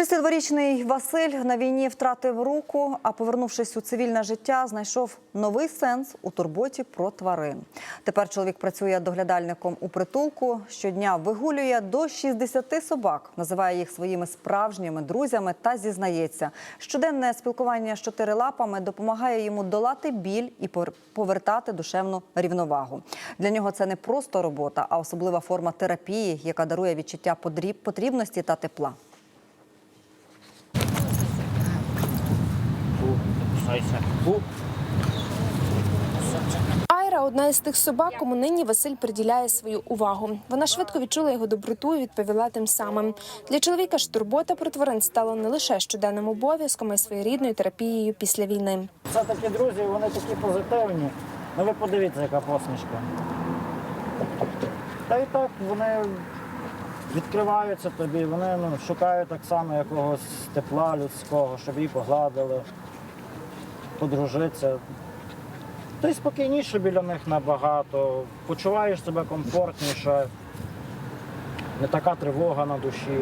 32-річний Василь на війні втратив руку, а повернувшись у цивільне життя, знайшов новий сенс у турботі про тварин. Тепер чоловік працює доглядальником у притулку. Щодня вигулює до 60 собак, називає їх своїми справжніми друзями та зізнається, щоденне спілкування з чотирилапами допомагає йому долати біль і повертати душевну рівновагу. Для нього це не просто робота, а особлива форма терапії, яка дарує відчуття потрібності та тепла. Айра одна із тих собак, кому нині Василь приділяє свою увагу. Вона швидко відчула його доброту і відповіла тим самим. Для чоловіка ж турбота про тварин стала не лише щоденним обов'язком, а й своєрідною терапією після війни. Це такі друзі, вони такі позитивні. Ну ви подивіться, яка посмішка. Та й так вони відкриваються тобі, вони ну, шукають так само якогось тепла людського, щоб її погладили, подружитися. Ти спокійніше біля них набагато, почуваєш себе комфортніше, не така тривога на душі.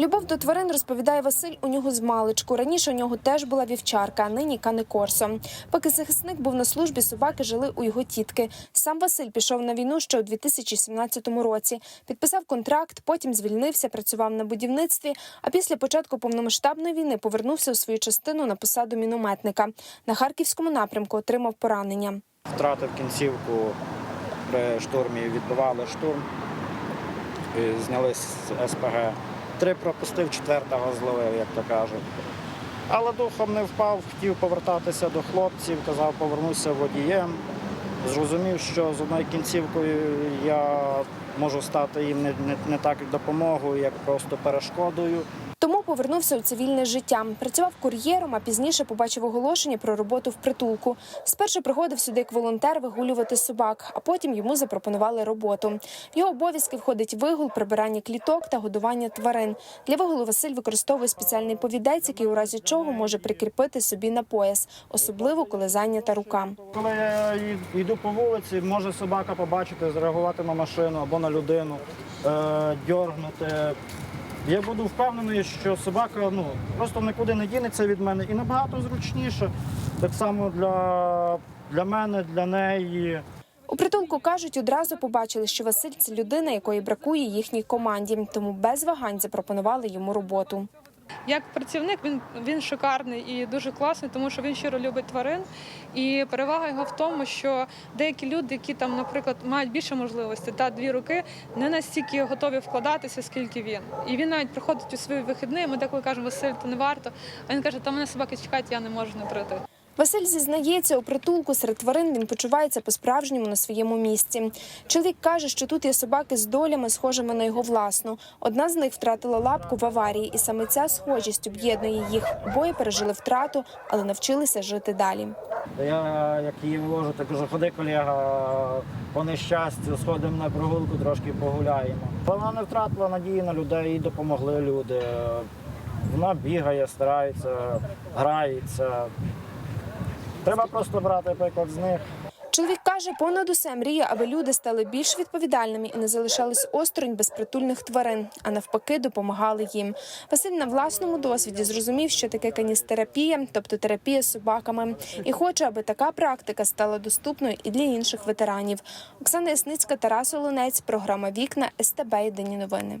Любов до тварин розповідає Василь у нього з маличку. Раніше у нього теж була вівчарка, а нині кане корсо. Поки захисник був на службі, собаки жили у його тітки. Сам Василь пішов на війну ще у 2017 році. Підписав контракт, потім звільнився, працював на будівництві. А після початку повномасштабної війни повернувся у свою частину на посаду мінометника. На харківському напрямку отримав поранення. Втратив кінцівку при штурмі, відбивали штурм, зняли з СПГ. Три пропустив, четвертого зловив, як то кажуть. Але духом не впав, хотів повертатися до хлопців, казав, повернуся водієм. Зрозумів, що з одною кінцівкою я можу стати їм не, не, не так допомогою, як просто перешкодою. Повернувся у цивільне життя. Працював кур'єром, а пізніше побачив оголошення про роботу в притулку. Спершу приходив сюди як волонтер вигулювати собак, а потім йому запропонували роботу. Його обов'язки входить вигул, прибирання кліток та годування тварин. Для вигулу Василь використовує спеціальний повідець, який у разі чого може прикріпити собі на пояс, особливо коли зайнята рука. Коли я йду по вулиці, може собака побачити, зреагувати на машину або на людину, е, дьоргнути. Я буду впевнений, що собака ну, просто нікуди не дінеться від мене і набагато зручніше. Так само для, для мене, для неї. У притулку кажуть, одразу побачили, що Василь це людина, якої бракує їхній команді, тому без вагань запропонували йому роботу. Як працівник він, він шикарний і дуже класний, тому що він щиро любить тварин. І перевага його в тому, що деякі люди, які там, наприклад, мають більше можливостей та дві руки, не настільки готові вкладатися, скільки він. І він навіть приходить у свої вихідні. Ми деколи кажемо, Василь, то не варто. А він каже, та мене собаки чекають, я не можу не прийти. Василь зізнається, у притулку серед тварин він почувається по-справжньому на своєму місці. Чоловік каже, що тут є собаки з долями, схожими на його власну. Одна з них втратила лапку в аварії, і саме ця схожість об'єднує їх. Обоє пережили втрату, але навчилися жити далі. Я як її вивожу, так кажу, ходи, колега, по нещастю, сходимо на прогулку, трошки погуляємо. Вона не втратила надії на людей, їй допомогли люди. Вона бігає, старається, грається. Треба просто брати приклад з них. Чоловік каже, понад усе мріє, аби люди стали більш відповідальними і не залишались осторонь безпритульних тварин, а навпаки, допомагали їм. Василь на власному досвіді зрозумів, що таке каністерапія, тобто терапія з собаками, і хоче, аби така практика стала доступною і для інших ветеранів. Оксана Ясницька, Тарас Олонець, програма Вікна СТБ Єдині новини.